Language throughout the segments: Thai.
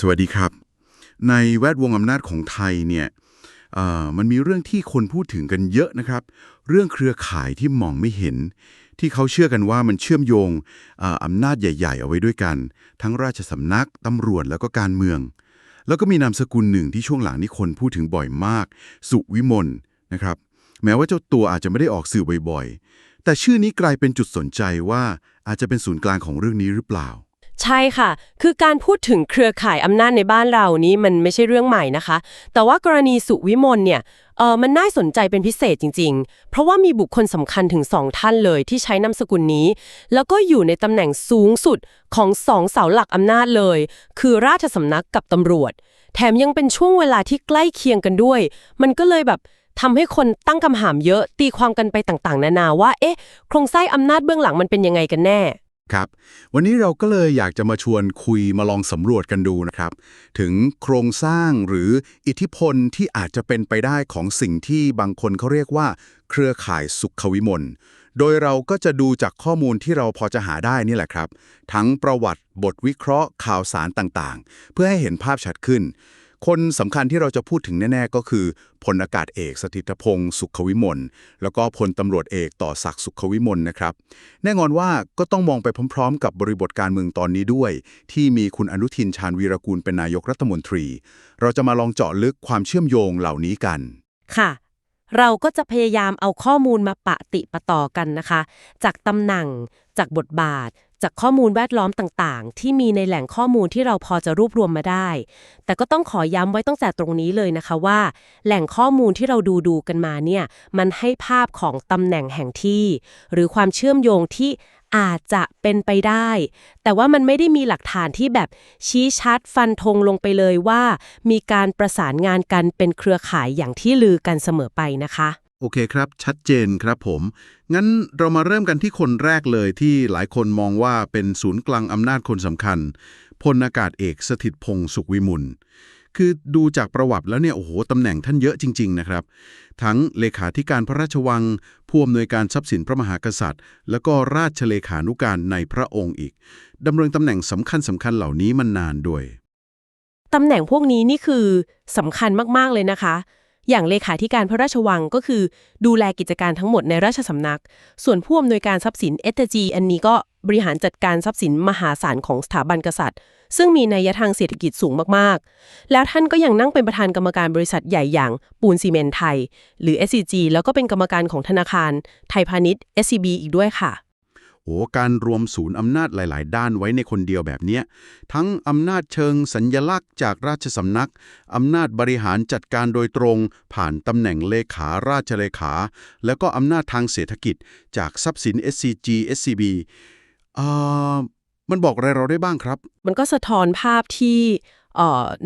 สวัสดีครับ ในแวดวงอำนาจของไทยเนี่ยมันมีเรื่องที่คนพูดถึงกันเยอะนะครับ เรื่องเครือข่ายที่มองไม่เห็น ที่เขาเชื่อกันว่ามันเชื่อมโยงเอ่ออำนาจใหญ่ ๆ เอาไว้ด้วยกัน ทั้งราชสำนักตำรวจแล้วก็การเมือง แล้วก็มีนามสกุลหนึ่งที่ช่วงหลังนี้คนพูดถึงบ่อยมาก สุวิมลนะครับ แม้ว่าเจ้าตัวอาจจะไม่ได้ออกสื่อบ่อยๆ แต่ชื่อนี้กลายเป็นจุดสนใจว่าอาจจะเป็นศูนย์กลางของเรื่องนี้หรือเปล่า ใช่ค่ะ คือการพูดถึงเครือข่ายอำนาจในบ้านเรานี้มันไม่ใช่เรื่องใหม่นะคะ แต่ว่ากรณีสุวิมลเนี่ยเออมันน่าสนใจเป็นพิเศษจริง ๆ เพราะว่ามีบุคคลสำคัญถึงสองท่านเลยที่ใช้นามสกุลนี้ แล้วก็อยู่ในตำแหน่งสูงสุดของสองเสาหลักอำนาจเลย คือราชสำนักกับตำรวจ แถมยังเป็นช่วงเวลาที่ใกล้เคียงกันด้วย มันก็เลยแบบทำให้คนตั้งคำถามเยอะตีความกันไปต่างๆ นานาว่า เอ๊ะ โครงสร้างอำนาจเบื้องหลังมันเป็นยังไงกันแน่ ครับ วันนี้เราก็เลยอยากจะมาชวนคุยมาลองสำรวจกันดูนะครับ ถึงโครงสร้างหรืออิทธิพลที่อาจจะเป็นไปได้ของสิ่งที่บางคนเขาเรียกว่า เครือข่ายสุขวิมลโดยเราก็จะดูจากข้อมูลที่เราพอจะหาได้นี่แหละครับ ทั้งประวัติบทวิเคราะห์ข่าวสารต่างๆ เพื่อให้เห็นภาพชัดขึ้น คนสำคัญที่เราจะพูดถึงแน่ ๆ ก็คือพลอากาศเอกสถิตพงศ์สุขวิมลแล้วก็พลตำรวจเอกต่อศักดิ์สุขวิมลนะครับ แน่นอนว่าก็ต้องมองไปพร้อม ๆ กับบริบทการเมืองตอนนี้ด้วย ที่มีคุณอนุทินชาญวีรกูลเป็นนายกรัฐมนตรี เราจะมาลองเจาะลึกความเชื่อมโยงเหล่านี้กัน ค่ะ เราก็จะพยายามเอาข้อมูลมาปะติปะต่อกันนะคะ จากตำแหน่งจากบทบาท จากข้อมูลแวดล้อมต่างๆ ที่มีในแหล่งข้อมูลที่เราพอจะรวบรวมมาได้ แต่ก็ต้องขอย้ำไว้ตั้งแต่ตรงนี้เลยนะคะว่า แหล่งข้อมูลที่เราดูดูกันมาเนี่ยมันให้ภาพของตำแหน่งแห่งที่ หรือความเชื่อมโยงที่อาจจะเป็นไปได้ แต่ว่ามันไม่ได้มีหลักฐานที่แบบชี้ชัดฟันธงลงไปเลยว่า มีการประสานงานกันเป็นเครือข่ายอย่างที่ลือกันเสมอไปนะคะ โอเคครับ ชัดเจนครับผม งั้นเรามาเริ่มกันที่คนแรกเลยที่หลายคนมองว่าเป็นศูนย์กลางอำนาจคนสำคัญพลอากาศเอกสถิตพงศ์สุขวิมุลคือดูจากประวัติแล้วเนี่ยโอ้โหตำแหน่งท่านเยอะจริง ๆ นะครับ ทั้งเลขาธิการพระราชวัง ผู้อำนวยการทรัพย์สินพระมหากษัตริย์ แล้วก็ราชเลขานุการในพระองค์อีกดำรงตำแหน่งสำคัญสำคัญเหล่านี้มันนานด้วยตำแหน่งพวกนี้นี่คือสำคัญมากๆเลยนะคะ อย่างเลขาธิการพระราชวังก็คือ ดูแลกิจการทั้งหมดในราชสำนัก ส่วนผู้อำนวยการทรัพย์สินเอตจีอันนี้ก็บริหารจัดการทรัพย์สินมหาศาลของสถาบันกษัตริย์ ซึ่งมีนัยทางเศรษฐกิจสูงมากๆ แล้วท่านก็ยังนั่งเป็นประธานกรรมการบริษัทใหญ่อย่างปูนซีเมนต์ไทย หรือ SCG แล้วก็เป็นกรรมการของธนาคาร ไทยพาณิชย์ SCB อีกด้วยค่ะ โอ้การรวมศูนย์อำนาจหลาย ๆ ด้านไว้ในคนเดียวแบบนี้ ทั้งอำนาจเชิงสัญญลักษณ์จากราชสำนัก อำนาจบริหารจัดการโดยตรง ผ่านตำแหน่งเลขาราชเลขา แล้วก็อำนาจทางเศรษฐกิจ จากทรัพย์สิน SCG SCB อ่ามันบอกอะไรเราได้บ้างครับ มันก็สะท้อนภาพที่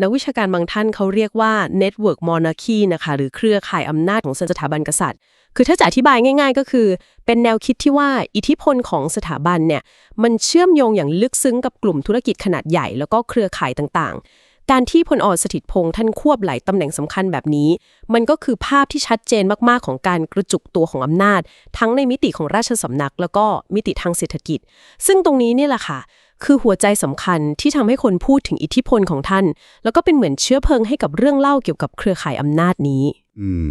นักวิชาการบางท่านเขาเรียกว่า network monarchy นะคะ หรือเครือข่ายอำนาจของสถาบันกษัตริย์ คือถ้าจะอธิบายง่าย ๆ ก็คือ เป็นแนวคิดที่ว่าอิทธิพลของสถาบันเนี่ยมันเชื่อมโยงอย่างลึกซึ้งกับกลุ่มธุรกิจขนาดใหญ่แล้วก็เครือข่ายต่างๆ การที่พลอสถิตพงษ์ท่านควบหลายตำแหน่งสำคัญแบบนี้ มันก็คือภาพที่ชัดเจนมากๆ ของการกระจุกตัวของอำนาจ ทั้งในมิติของราชสำนัก แล้วก็มิติทางเศรษฐกิจ ซึ่งตรงนี้นี่แหละค่ะคือหัวใจสำคัญที่ทำให้คนพูดถึงอิทธิพลของท่าน แล้วก็เป็นเหมือนเชื้อเพลิงให้กับเรื่องเล่าเกี่ยวกับเครือข่ายอำนาจนี้ อืม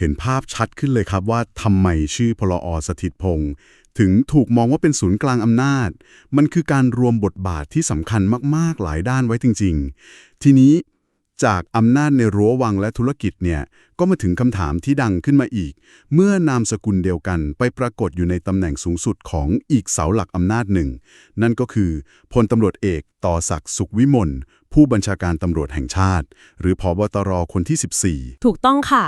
เห็นภาพชัดขึ้นเลยครับว่าทำไมชื่อพลอสถิตพงศ์ถึงถูกมองว่าเป็นศูนย์กลางอำนาจ มันคือการรวมบทบาทที่สำคัญมากๆหลายด้านไว้จริง ๆ ทีนี้จากอำนาจในรั้ววังและธุรกิจเนี่ย ก็มาถึงคำถามที่ดังขึ้นมาอีก เมื่อนามสกุลเดียวกันไปปรากฏอยู่ในตำแหน่งสูงสุดของอีกเสาหลักอำนาจหนึ่ง นั่นก็คือพลตำรวจเอกต่อศักดิ์สุขวิมลผู้บัญชาการตำรวจแห่งชาติ หรือพบตรคนที่ 14 ถูกต้องค่ะ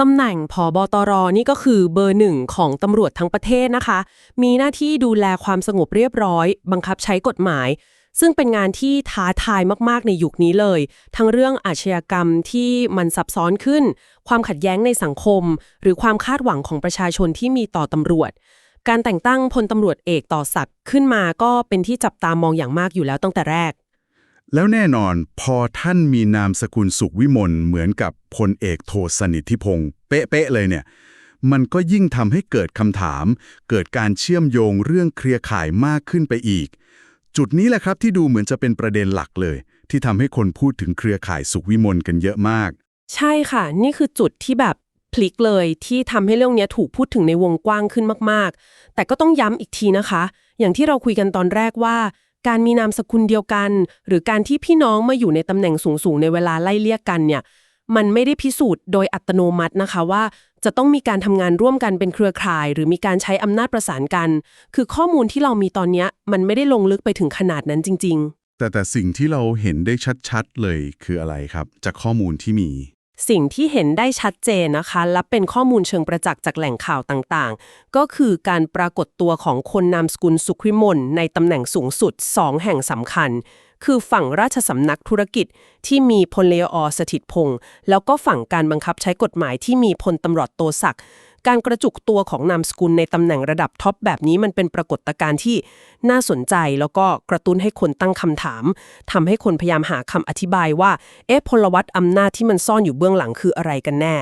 ตำแหน่งผอบตรนี่ก็คือเบอร์หนึ่งของตำรวจทั้งประเทศนะคะ มีหน้าที่ดูแลความสงบเรียบร้อย บังคับใช้กฎหมาย ซึ่งเป็นงานที่ท้าทายมากๆในยุคนี้เลย ทั้งเรื่องอาชญากรรมที่มันซับซ้อนขึ้น ความขัดแย้งในสังคม หรือความคาดหวังของประชาชนที่มีต่อตำรวจ การแต่งตั้งพลตำรวจเอกต่อศักดิ์ขึ้นมาก็เป็นที่จับตามองอย่างมากอยู่แล้วตั้งแต่แรก แล้วแน่นอนพอท่านมีนามสกุลสุขวิมลเหมือนกับพลเอกโทสนิทธิพงศ์เป๊ะๆเลยเนี่ย มันก็ยิ่งทำให้เกิดคำถาม เกิดการเชื่อมโยงเรื่องเครือข่ายมากขึ้นไปอีก จุดนี้แหละครับที่ดูเหมือนจะเป็นประเด็นหลักเลย ที่ทำให้คนพูดถึงเครือข่ายสุขวิมลกันเยอะมาก ใช่ค่ะ นี่คือจุดที่แบบพลิกเลยที่ทำให้เรื่องนี้ถูกพูดถึงในวงกว้างขึ้นมาก ๆ แต่ก็ต้องย้ำอีกทีนะคะ อย่างที่เราคุยกันตอนแรกว่า การมีนามสกุลเดียวกัน หรือการที่พี่น้องมาอยู่ในตำแหน่งสูงๆในเวลาไล่เลี่ยกกันเนี่ยมันไม่ได้พิสูจน์โดยอัตโนมัตินะคะว่า จะต้องมีการทำงานร่วมกันเป็นเครือข่าย หรือมีการใช้อำนาจประสานกัน คือข้อมูลที่เรามีตอนนี้มันไม่ได้ลงลึกไปถึงขนาดนั้นจริง ๆ แต่แต่สิ่งที่เราเห็นได้ชัดๆเลยคืออะไรครับ จากข้อมูลที่มี สิ่งที่เห็นได้ชัดเจนนะคะ และเป็นข้อมูลเชิงประจักษ์จากแหล่งข่าวต่างๆ ก็คือการปรากฏตัวของคนนามสกุลสุขวิมลในตำแหน่งสูงสุด 2 แห่งสำคัญ คือฝั่งราชสำนักธุรกิจที่มีพลเลออสถิตพงศ์แล้วก็ฝั่งการบังคับใช้กฎหมายที่มีพลตำรวจโตศักดิ์ การกระจุกตัวของนามสกุลในตำแหน่งระดับท็อปแบบนี้มันเป็นปรากฏการณ์ที่น่าสนใจแล้วก็กระตุ้นให้คนตั้งคำถามทำให้คนพยายามหาคำอธิบายว่า เอ๊ะพลวัตอำนาจที่มันซ่อนอยู่เบื้องหลังคืออะไรกันแน่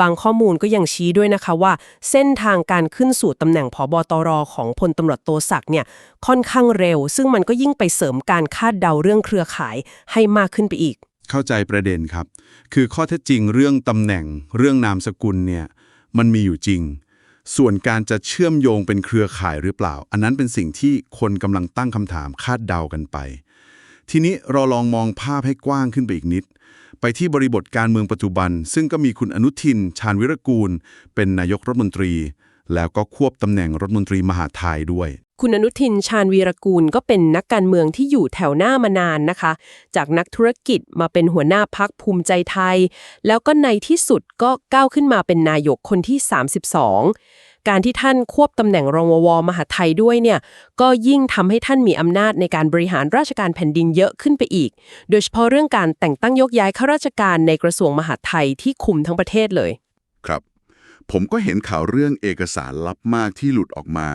บางข้อมูลก็ยังชี้ด้วยนะคะว่า เส้นทางการขึ้นสู่ตำแหน่งผบตรของพลตำรวจโตศักดิ์เนี่ยค่อนข้างเร็ว ซึ่งมันก็ยิ่งไปเสริมการคาดเดาเรื่องเครือข่ายให้มากขึ้นไปอีก เข้าใจประเด็นครับ คือข้อเท็จจริงเรื่องตำแหน่งเรื่องนามสกุลเนี่ย มันมีอยู่จริง ส่วนการจะเชื่อมโยงเป็นเครือข่ายหรือเปล่า อันนั้นเป็นสิ่งที่คนกำลังตั้งคำถามคาดเดากันไป ทีนี้เราลองมองภาพให้กว้างขึ้นไปอีกนิด ไปที่บริบทการเมืองปัจจุบัน ซึ่งก็มีคุณอนุทิน ชาญวิรกูล เป็นนายกรัฐมนตรี แล้วก็ควบตำแหน่งรัฐมนตรีมหาไทยด้วย คุณอนุทินชาญวีรกูลก็เป็นนักการเมืองที่อยู่แถวหน้ามานานนะคะ จากนักธุรกิจมาเป็นหัวหน้าพักภูมิใจไทย แล้วก็ในที่สุดก็ก้าวขึ้นมาเป็นนายกคนที่ 32 การที่ท่านควบตำแหน่งรองววมหาไทยด้วยเนี่ยก็ยิ่งทำให้ท่านมีอำนาจในการบริหารราชการแผ่นดินเยอะขึ้นไปอีก โดยเฉพาะเรื่องการแต่งตั้งยกย้ายข้าราชการในกระทรวงมหาดไทยที่คุมทั้งประเทศเลย ครับ ผมก็เห็นข่าวเรื่องเอกสารลับมากที่หลุดออกมา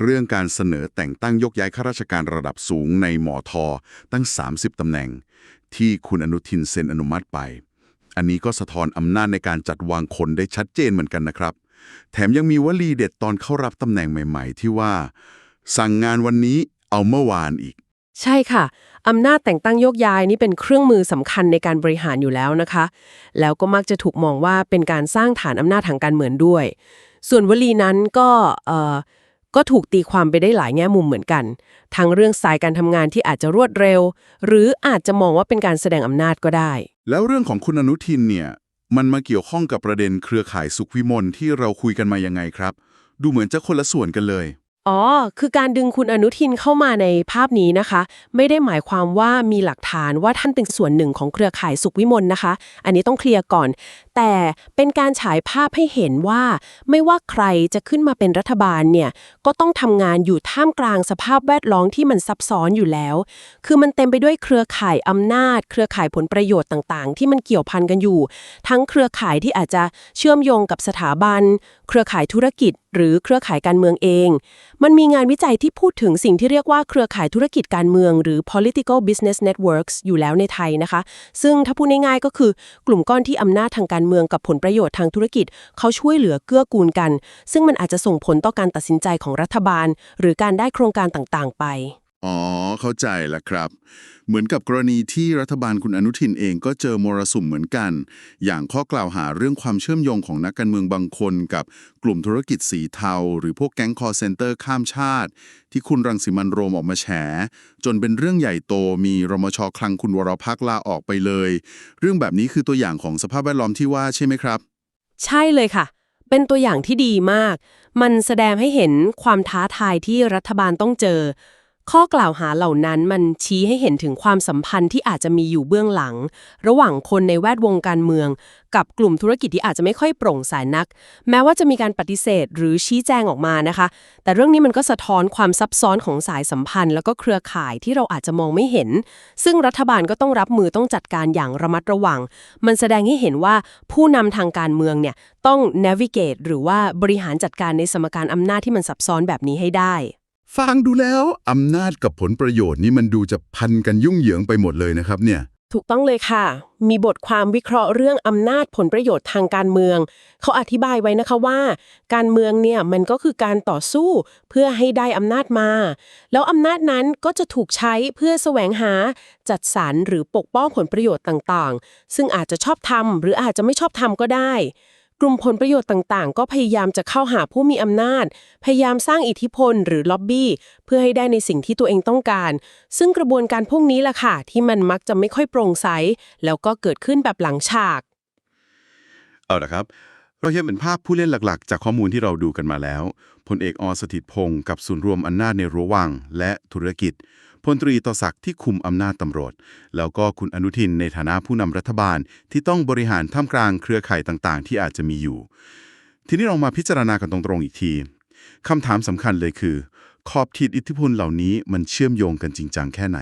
เรื่องการเสนอแต่งตั้งยกย้ายข้าราชการระดับสูงในหมอทอตั้ง 30 ตำแหน่ง ที่คุณอนุทินเซ็นอนุมัติไป อันนี้ก็สะท้อนอำนาจในการจัดวางคนได้ชัดเจนเหมือนกันนะครับ แถมยังมีวลีเด็ดตอนเข้ารับตำแหน่งใหม่ ๆ ที่ว่า สั่งงานวันนี้เอาเมื่อวานอีก ใช่ค่ะ อำนาจแต่งตั้งโยกย้ายนี่เป็นเครื่องมือสำคัญในการบริหารอยู่แล้วนะคะ แล้วก็มักจะถูกมองว่าเป็นการสร้างฐานอำนาจทางการเมืองด้วย ส่วนวลีนั้นก็เอ่อก็ถูกตีความไปได้หลายแง่มุมเหมือนกัน ทั้งเรื่องสายการทำงานที่อาจจะรวดเร็ว หรืออาจจะมองว่าเป็นการแสดงอำนาจก็ได้ แล้วเรื่องของคุณอนุทินเนี่ย มันมาเกี่ยวข้องกับประเด็นเครือข่ายสุขวิมลที่เราคุยกันมายังไงครับ ดูเหมือนจะคนละส่วนกันเลย อ๋อ คือการดึงคุณอนุทินเข้ามาในภาพนี้นะคะ ไม่ได้หมายความว่ามีหลักฐานว่าท่านเป็นส่วนหนึ่งของเครือข่ายสุขวิมลนะคะ อันนี้ต้องเคลียร์ก่อนแต่เป็นการฉายภาพให้เห็นว่า ไม่ว่าใครจะขึ้นมาเป็นรัฐบาลเนี่ยก็ต้องทำงานอยู่ท่ามกลางสภาพแวดล้อมที่มันซับซ้อนอยู่แล้ว คือมันเต็มไปด้วยเครือข่ายอำนาจ เครือข่ายผลประโยชน์ต่างๆ ที่มันเกี่ยวพันกันอยู่ ทั้งเครือข่ายที่อาจจะเชื่อมโยงกับสถาบัน เครือข่ายธุรกิจ หรือเครือข่ายการเมืองเอง มันมีงานวิจัยที่พูดถึงสิ่งที่เรียกว่าเครือข่ายธุรกิจการเมือง หรือ political business networks อยู่แล้วในไทยนะคะ ซึ่งถ้าพูดง่ายๆก็คือกลุ่มก้อนที่อำนาจทางการเมืองกับผลประโยชน์ทางธุรกิจ เขาช่วยเหลือเกื้อกูลกัน ซึ่งมันอาจจะส่งผลต่อการตัดสินใจของรัฐบาล หรือการได้โครงการต่างๆ ไป อ๋อ เข้าใจแล้วครับ เหมือนกับกรณีที่รัฐบาลคุณอนุทินเองก็เจอมรสุมเหมือนกัน อย่างข้อกล่าวหาเรื่องความเชื่อมโยงของนักการเมืองบางคนกับกลุ่มธุรกิจสีเทา หรือพวกแก๊งคอร์เซนเตอร์ข้ามชาติ ที่คุณรังสิมันโรมออกมาแฉ จนเป็นเรื่องใหญ่โตมีรมชคลังคุณวรพักลาออกไปเลย เรื่องแบบนี้คือตัวอย่างของสภาพแวดล้อมที่ว่าใช่ไหมครับ ใช่เลยค่ะ เป็นตัวอย่างที่ดีมาก มันแสดงให้เห็นความท้าทายที่รัฐบาลต้องเจอ ข้อกล่าวหาเหล่านั้นมันชี้ให้เห็นถึงความสัมพันธ์ที่อาจจะมีอยู่เบื้องหลัง ระหว่างคนในแวดวงการเมือง กับกลุ่มธุรกิจที่อาจจะไม่ค่อยโปร่งใสนัก แม้ว่าจะมีการปฏิเสธหรือชี้แจงออกมานะคะ แต่เรื่องนี้มันก็สะท้อนความซับซ้อนของสายสัมพันธ์ แล้วก็เครือข่ายที่เราอาจจะมองไม่เห็น ซึ่งรัฐบาลก็ต้องรับมือต้องจัดการอย่างระมัดระวัง มันแสดงให้เห็นว่าผู้นำทางการเมืองเนี่ยต้อง navigate หรือว่าบริหารจัดการในสมการอำนาจที่มันซับซ้อนแบบนี้ให้ได้ ฟังดูแล้วอำนาจกับผลประโยชน์นี่มันดูจะพันกันยุ่งเหยิงไปหมดเลยนะครับเนี่ย ถูกต้องเลยค่ะ มีบทความวิเคราะห์เรื่องอำนาจผลประโยชน์ทางการเมือง เขาอธิบายไว้นะคะว่า การเมืองเนี่ยมันก็คือการต่อสู้เพื่อให้ได้อำนาจมา แล้วอำนาจนั้นก็จะถูกใช้เพื่อแสวงหาจัดสรรหรือปกป้องผลประโยชน์ต่างๆ ซึ่งอาจจะชอบทำหรืออาจจะไม่ชอบทำก็ได้ กลุ่มผลประโยชน์ต่างๆ ก็พยายามจะเข้าหาผู้มีอำนาจ พยายามสร้างอิทธิพลหรือล็อบบี้ เพื่อให้ได้ในสิ่งที่ตัวเองต้องการ ซึ่งกระบวนการพวกนี้แหละค่ะ ที่มันมักจะไม่ค่อยโปร่งใส แล้วก็เกิดขึ้นแบบหลังฉาก เอาละครับ เราเห็นเป็นภาพผู้เล่นหลักๆ จากข้อมูลที่เราดูกันมาแล้ว พลเอกอสถิตพงศ์กับศูนย์รวมอำนาจในรั้ววัง และธุรกิจ พลตรีต่อศักดิ์ที่คุมอำนาจตำรวจ แล้วก็คุณอนุทินในฐานะผู้นำรัฐบาลที่ต้องบริหารท่ามกลางเครือข่ายต่างๆ ที่อาจจะมีอยู่ ทีนี้เรามาพิจารณากันตรงๆอีกทีคำถามสำคัญเลยคือ ขอบเขตอิทธิพลเหล่านี้มันเชื่อมโยงกันจริงจังแค่ไหน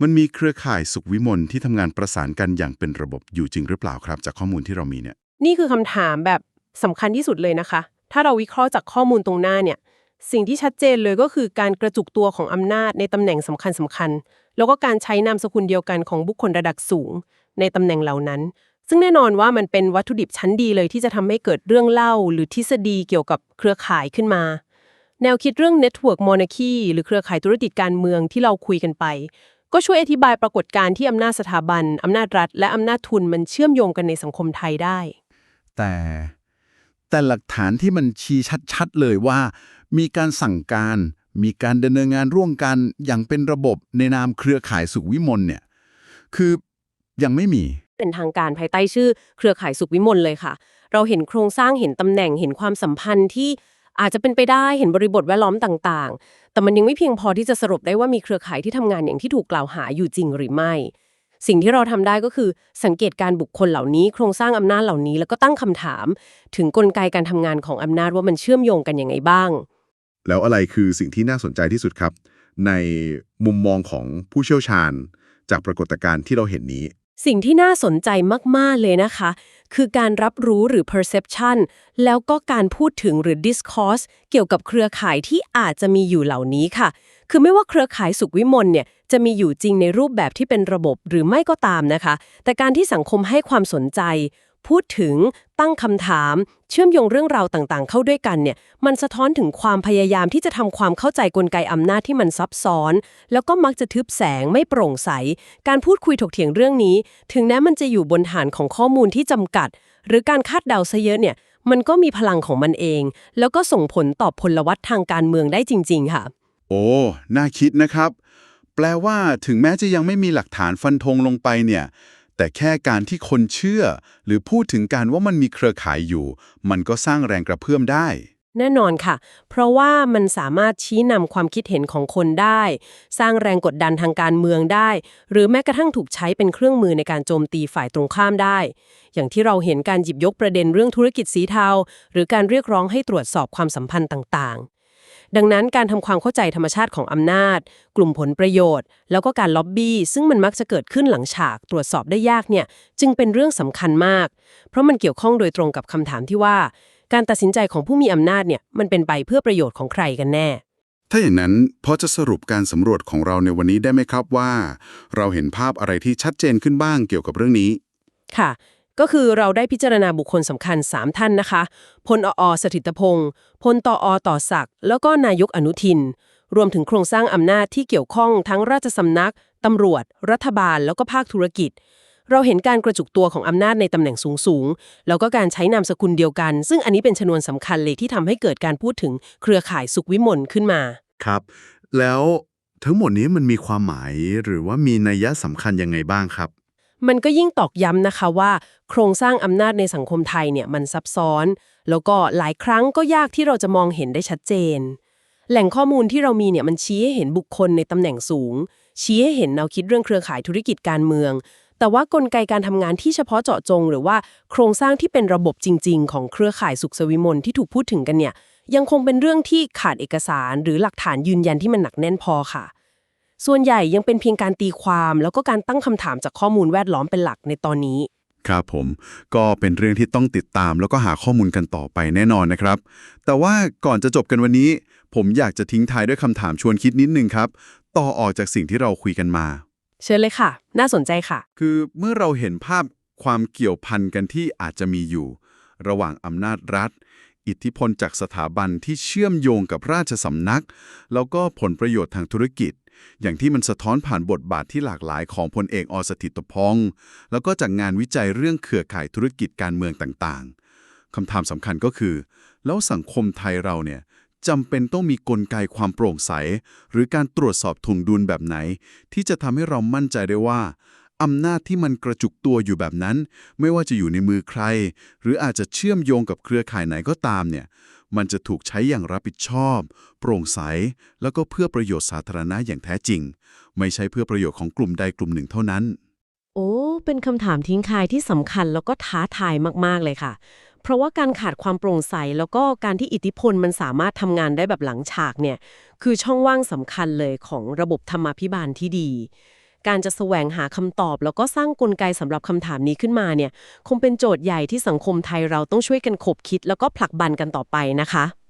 มันมีเครือข่ายสุขวิมลที่ทำงานประสานกันอย่างเป็นระบบอยู่จริงหรือเปล่าครับ จากข้อมูลที่เรามีเนี่ย นี่คือคำถามแบบสำคัญที่สุดเลยนะคะ ถ้าเราวิเคราะห์จากข้อมูลตรงหน้าเนี่ย สิ่งที่ชัดเจนเลยก็คือการกระจุกตัวของอำนาจในตำแหน่งสำคัญสำคัญๆแล้วก็การใช้นามสกุลเดียวกันของบุคคลระดับสูง ในตำแหน่งเหล่านั้น ซึ่งแน่นอนว่ามันเป็นวัตถุดิบชั้นดีเลยที่จะทำให้เกิดเรื่องเล่า หรือทฤษฎีเกี่ยวกับเครือข่ายขึ้นมา แนวคิดเรื่อง Network Monarchy หรือเครือข่ายธุรกิจการเมืองที่เราคุยกันไปก็ช่วยอธิบายปรากฏการณ์ที่อำนาจสถาบัน อำนาจรัฐ และอำนาจทุนมันเชื่อมโยงกันในสังคมไทยได้ แต่ แต่หลักฐานที่มันชี้ชัดๆเลยว่า มีการสั่งการ มีการดำเนินงานร่วมกันอย่างเป็นระบบในนามเครือข่ายสุขวิมลเนี่ย คือยังไม่มี เป็นทางการภายใต้ชื่อเครือข่ายสุขวิมลเลยค่ะ เราเห็นโครงสร้างเห็นตำแหน่งเห็นความสัมพันธ์ที่อาจจะเป็นไปได้เห็นบริบทแวดล้อมต่าง ๆ แต่มันยังไม่เพียงพอที่จะสรุปได้ว่ามีเครือข่ายที่ทำงานอย่างที่ถูกกล่าวหาอยู่จริงหรือไม่ สิ่งที่เราทำได้ก็คือสังเกตการบุคคลเหล่านี้โครงสร้างอำนาจเหล่านี้ แล้วก็ตั้งคำถาม ถึงกลไกการทำงานของอำนาจว่ามันเชื่อมโยงกันยังไงบ้าง แล้วอะไรคือสิ่งที่น่าสนใจที่สุดครับ ในมุมมองของผู้เชี่ยวชาญ จากปรากฏการณ์ที่เราเห็นนี้ สิ่งที่น่าสนใจมาก ๆ เลยนะคะ คือการรับรู้หรือ perception แล้วก็การพูดถึงหรือ discourse เกี่ยวกับเครือข่ายที่อาจจะมีอยู่เหล่านี้ค่ะ คือไม่ว่าเครือข่ายสุขวิมลเนี่ยจะมีอยู่จริงในรูปแบบที่เป็นระบบหรือไม่ก็ตามนะคะ แต่การที่สังคมให้ความสนใจ พูดถึงตั้งคำถาม เชื่อมโยงเรื่องราวต่างๆ เข้าด้วยกันเนี่ยมันสะท้อนถึงความพยายามที่จะทำความเข้าใจกลไกอำนาจที่มันซับซ้อน แล้วก็มักจะทึบแสงไม่โปร่งใส การพูดคุยถกเถียงเรื่องนี้ ถึงแม้มันจะอยู่บนฐานของข้อมูลที่จำกัด หรือการคาดเดาซะเยอะเนี่ยมันก็มีพลังของมันเอง แล้วก็ส่งผลต่อพลวัตทางการเมืองได้จริง ๆ ค่ะ โอ้ น่าคิดนะครับ แปลว่าถึงแม้จะยังไม่มีหลักฐานฟันธงลงไปเนี่ย แต่แค่การที่คนเชื่อ หรือพูดถึงการว่ามันมีเครือข่ายอยู่ มันก็สร้างแรงกระเพื่อมได้ แน่นอนค่ะ เพราะว่ามันสามารถชี้นำความคิดเห็นของคนได้ สร้างแรงกดดันทางการเมืองได้ หรือแม้กระทั่งถูกใช้เป็นเครื่องมือในการโจมตีฝ่ายตรงข้ามได้ อย่างที่เราเห็นการหยิบยกประเด็นเรื่องธุรกิจสีเทา หรือการเรียกร้องให้ตรวจสอบความสัมพันธ์ต่างๆ ดังนั้นการทำความเข้าใจธรรมชาติของอำนาจ กลุ่มผลประโยชน์ แล้วก็การล็อบบี้ ซึ่งมันมักจะเกิดขึ้นหลังฉากตรวจสอบได้ยากเนี่ย จึงเป็นเรื่องสำคัญมาก เพราะมันเกี่ยวข้องโดยตรงกับคำถามที่ว่า การตัดสินใจของผู้มีอำนาจเนี่ยมันเป็นไปเพื่อประโยชน์ของใครกันแน่ถ้าอย่างนั้นพอจะสรุปการสำรวจของเราในวันนี้ได้ไหมครับว่า เราเห็นภาพอะไรที่ชัดเจนขึ้นบ้างเกี่ยวกับเรื่องนี้ ค่ะ ก็คือเราได้พิจารณาบุคคลสำคัญ 3 ท่านนะคะ พลออสถิตพงศ์พลตออต่อศักดิ์แล้วก็นายกอนุทิน รวมถึงโครงสร้างอำนาจที่เกี่ยวข้องทั้งราชสำนักตำรวจ รัฐบาลแล้วก็ภาคธุรกิจ เราเห็นการกระจุกตัวของอำนาจในตำแหน่งสูงๆแล้วก็การใช้นามสกุลเดียวกัน ซึ่งอันนี้เป็นชนวนสำคัญเลยที่ทำให้เกิดการพูดถึงเครือข่ายสุขวิมลขึ้นมาครับ แล้วทั้งหมดนี้มันมีความหมายหรือว่ามีนัยยะสำคัญยังไงบ้างครับ มันก็ยิ่งตอกย้ำนะคะว่า โครงสร้างอำนาจในสังคมไทยเนี่ยมันซับซ้อน แล้วก็หลายครั้งก็ยากที่เราจะมองเห็นได้ชัดเจน แหล่งข้อมูลที่เรามีเนี่ยมันชี้ให้เห็นบุคคลในตำแหน่งสูง ชี้ให้เห็นแนวคิดเรื่องเครือข่ายธุรกิจการเมือง แต่ว่ากลไกการทำงานที่เฉพาะเจาะจง หรือว่าโครงสร้างที่เป็นระบบจริง ๆ ของเครือข่ายสุขสวิมลที่ถูกพูดถึงกันเนี่ยยังคงเป็นเรื่องที่ขาดเอกสารหรือหลักฐานยืนยันที่มันหนักแน่นพอค่ะ ส่วนใหญ่ยังเป็นเพียงการตีความแล้วก็การตั้งคำถามจากข้อมูลแวดล้อมเป็นหลักในตอนนี้ ครับผมก็เป็นเรื่องที่ต้องติดตามแล้วก็หาข้อมูลกันต่อไปแน่นอนนะครับ แต่ว่าก่อนจะจบกันวันนี้ ผมอยากจะทิ้งท้ายด้วยคำถามชวนคิดนิดนึงครับ ต่อออกจากสิ่งที่เราคุยกันมา เชิญเลยค่ะ น่าสนใจค่ะ คือเมื่อเราเห็นภาพความเกี่ยวพันกันที่อาจจะมีอยู่ ระหว่างอำนาจรัฐ อิทธิพลจากสถาบันที่เชื่อมโยงกับราชสำนัก แล้วก็ผลประโยชน์ทางธุรกิจ อย่างที่มันสะท้อนผ่านบทบาทที่หลากหลายของพลเอกอสถิตพงศ์แล้วก็จากงานวิจัยเรื่องเครือข่ายธุรกิจการเมืองต่างๆคำถามสำคัญก็คือ แล้วสังคมไทยเราเนี่ยจำเป็นต้องมีกลไกความโปร่งใส หรือการตรวจสอบถุงดุลแบบไหน ที่จะทำให้เรามั่นใจได้ว่า อำนาจที่มันกระจุกตัวอยู่แบบนั้น ไม่ว่าจะอยู่ในมือใคร หรืออาจจะเชื่อมโยงกับเครือข่ายไหนก็ตามเนี่ยมันจะถูกใช้อย่างรับผิดชอบ โปร่งใส แล้วก็เพื่อประโยชน์สาธารณะอย่างแท้จริง ไม่ใช่เพื่อประโยชน์ของกลุ่มใดกลุ่มหนึ่งเท่านั้น โอ้ เป็นคำถามทิ้งคายที่สำคัญแล้วก็ท้าทายมากๆเลยค่ะ เพราะว่าการขาดความโปร่งใส แล้วก็การที่อิทธิพลมันสามารถทำงานได้แบบหลังฉากเนี่ยคือช่องว่างสำคัญเลยของระบบธรรมาภิบาลที่ดี การจะแสวงหาคำตอบ แล้วก็สร้างกลไกสำหรับคำถามนี้ขึ้นมาเนี่ยคงเป็นโจทย์ใหญ่ที่สังคมไทยเราต้องช่วยกันขบคิด แล้วก็ผลักบันกันต่อไปนะคะ